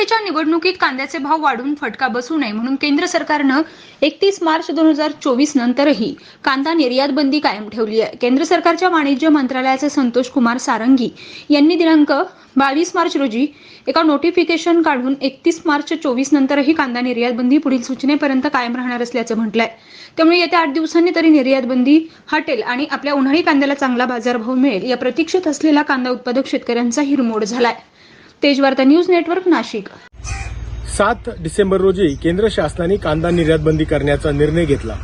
लोकसभेच्या निवडणुकीत कांद्याचे भाव वाढून फटका बसू नये म्हणून केंद्र सरकारनं एकतीस मार्च दोन हजार चोवीस नंतरही कांदा निर्यात बंदी कायम ठेवली आहे. केंद्र सरकारच्या वाणिज्य मंत्रालयाचे संतोष कुमार सारंगी यांनी दिनांक बावीस मार्च रोजी एका नोटिफिकेशन काढून एकतीस मार्च चोवीस नंतरही कांदा निर्यात बंदी पुढील सूचनेपर्यंत कायम राहणार असल्याचं म्हटलंय. त्यामुळे येत्या आठ दिवसांनी तरी निर्यात बंदी हटेल आणि आपल्या उन्हाळी कांद्याला चांगला बाजारभाव मिळेल. या प्रतीक्षेत असलेला कांदा उत्पादक शेतकऱ्यांचा हिरमोड झालाय. Tejvarta news network Nashik. सात डिसेंबर रोजी केंद्र शासनाने कांदा निर्यात बंदी करण्याचा निर्णय घेतला.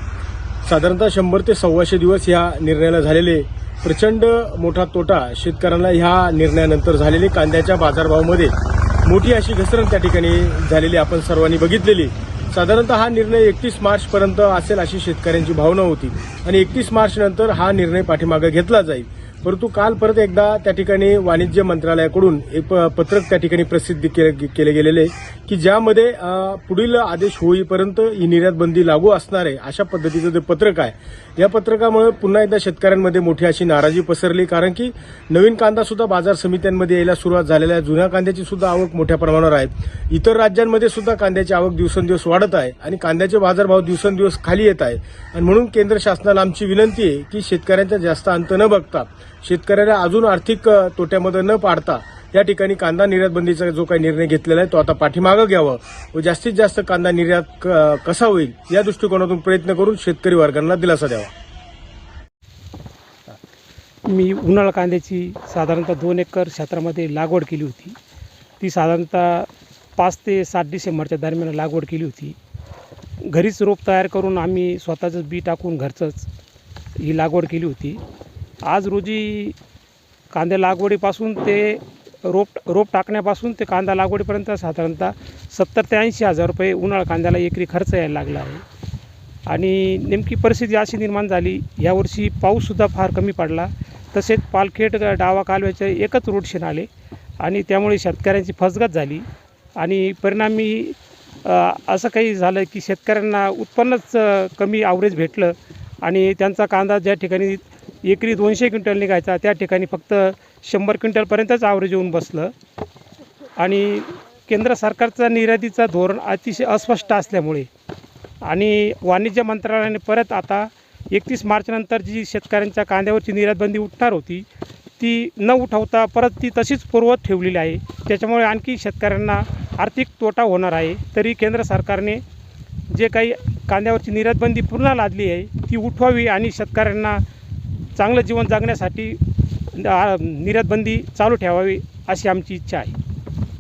साधारणतः शंभर ते सव्वाशे दिवस या निर्णयाला झालेले प्रचंड मोठा तोटा शेतकऱ्यांना ह्या निर्णयानंतर झालेली कांद्याच्या बाजारभावामध्ये मोठी अशी घसरण त्या ठिकाणी झालेली आपण सर्वांनी बघितलेली. साधारणतः हा निर्णय एकतीस मार्चपर्यंत असेल अशी शेतकऱ्यांची भावना होती आणि एकतीस मार्च नंतर हा निर्णय पाठीमागे घेतला जाईल. परंतु काल परत एकदा त्या ठिकाणी वाणिज्य मंत्रालयाकडून एक प- पत्रक त्या ठिकाणी प्रसिद्ध केले गेलेले आहे की ज्यामध्ये पुढील आदेश होईपर्यंत ही निर्यात बंदी लागू असणार आहे अशा पद्धतीचं जे पत्रक आहे या पत्रकामुळे पुन्हा एकदा शेतकऱ्यांमध्ये मोठी अशी नाराजी पसरली. कारण की नवीन कांदा सुद्धा बाजार समित्यांमध्ये यायला सुरुवात झालेला आहे. जुन्या कांद्याची सुद्धा आवक मोठ्या प्रमाणावर आहे. इतर राज्यांमध्ये सुद्धा कांद्याची आवक दिवसेंदिवस वाढत आहे आणि कांद्याचे बाजारभाव दिवसेंदिवस खाली येत आहे. आणि म्हणून केंद्र शासनाला आमची विनंती आहे की शेतकऱ्यांचा जास्त अंत न बघता शेतकऱ्याला अजून आर्थिक तोट्यामध्ये न पाडता या ठिकाणी कांदा निर्यात बंदीचा जो काही निर्णय घेतलेला आहे तो आता पाठीमागं घ्यावा व जास्तीत जास्त कांदा निर्यात क- कसा होईल या दृष्टिकोनातून प्रयत्न करून शेतकरी वर्गांना दिलासा द्यावा. मी उन्हाळा कांद्याची साधारणतः दोन एकर क्षेत्रामध्ये लागवड केली होती. ती साधारणतः पाच ते सात डिसेंबरच्या दरम्यान लागवड केली होती. घरीच रोप तयार करून आम्ही स्वतःचंच बी टाकून घरचंच ही लागवड केली होती. आज रोजी कांद्या लागवडीपासून ते रोप रोप टाकण्यापासून ते कांदा लागवडीपर्यंत साधारणतः सत्तर ते ऐंशी हजार रुपये उन्हाळा कांद्याला एकरी खर्च यायला लागला आहे. आणि नेमकी परिस्थिती अशी निर्माण झाली यावर्षी पाऊससुद्धा फार कमी पडला. तसेच पालखेड डावा कालव्याचे एकच रोडशेन आले आणि त्यामुळे शेतकऱ्यांची फसगत झाली. आणि परिणामी असं काही झालं की शेतकऱ्यांना उत्पन्नच कमी आवरेज भेटलं आणि त्यांचा कांदा ज्या ठिकाणी एकरी दोनशे क्विंटल निघायचा. त्या ठिकाणी फक्त शंभर क्विंटलपर्यंतच आवरेज येऊन बसलं. आणि केंद्र सरकारचा निर्यातीचा धोरण अतिशय अस्पष्ट असल्यामुळे आणि वाणिज्य मंत्रालयाने परत आता एकतीस मार्चनंतर जी शेतकऱ्यांच्या कांद्यावरची निर्यातबंदी उठणार होती ती न उठवता परत ती तशीच पूर्वत ठेवलेली आहे. त्याच्यामुळे आणखी शेतकऱ्यांना आर्थिक तोटा होणार आहे. तरी केंद्र सरकारने जे काही कांद्यावरची निर्यातबंदी पूर्ण पुन्हा लादली आहे ती उठवावी आणि शेतकऱ्यांना चांगलं जीवन जगण्यासाठी निर्यातबंदी चालू ठेवावी अशी आमची इच्छा आहे.